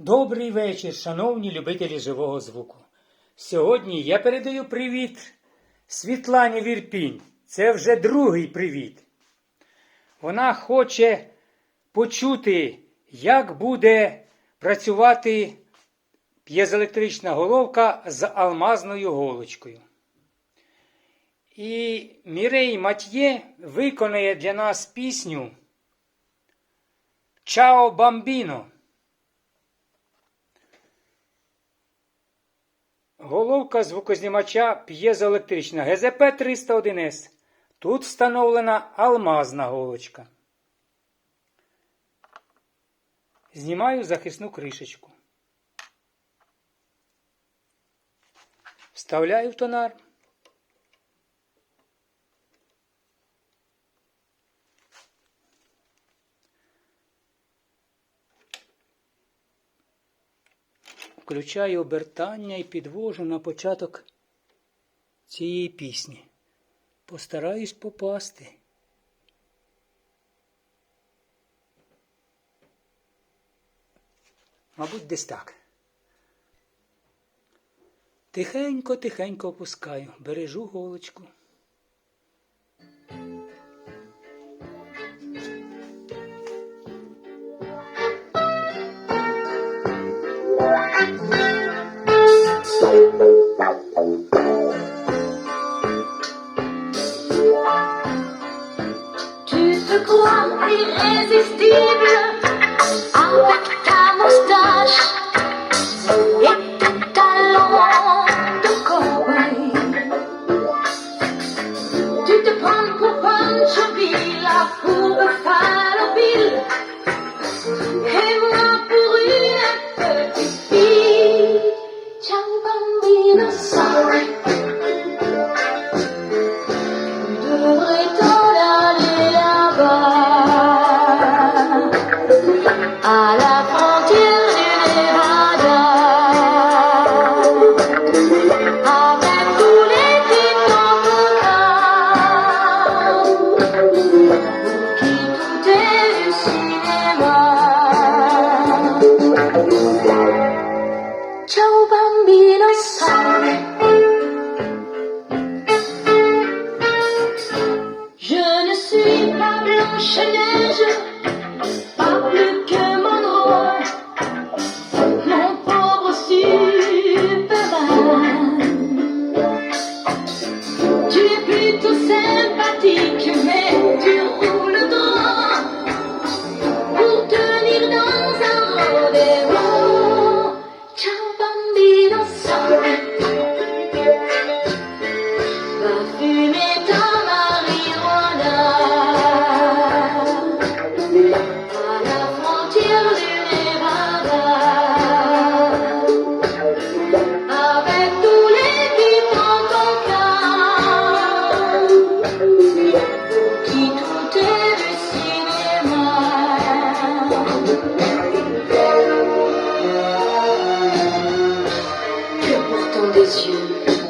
Добрий вечір, шановні любителі живого звуку. Сьогодні я передаю привіт Світлані Вірпінь. Це вже другий привіт. Вона хоче почути, як буде працювати п'єзоелектрична головка з алмазною голочкою. І Мірей Матьє виконає для нас пісню Чао Бамбіно. Головка звукознімача п'єзоелектрична ГЗП 301С. Тут встановлена алмазна голочка. Знімаю захисну кришечку. Вставляю в тонар. Включаю обертання і підвожу на початок цієї пісні. Постараюсь попасти. Мабуть, десь так. Тихенько, тихенько опускаю, бережу голочку. Sorry. Tu devrais t'en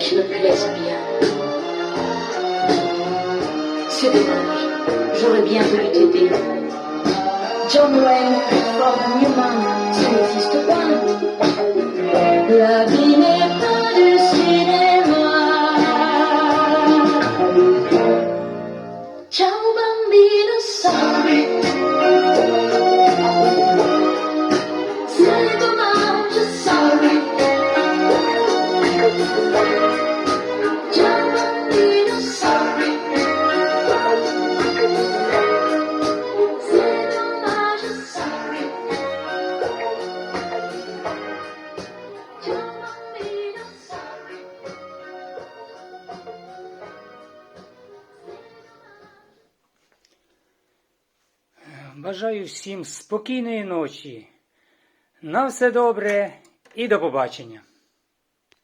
qui me plaisent bien. C'est dommage, j'aurais bien voulu t'aider. John Wayne, Ford Newman, ça n'existe pas. La vie n'est pas du cinéma. Ciao bambino, sorry. C'est dommage, sorry. Бажаю всім спокійної ночі. На все добре і до побачення.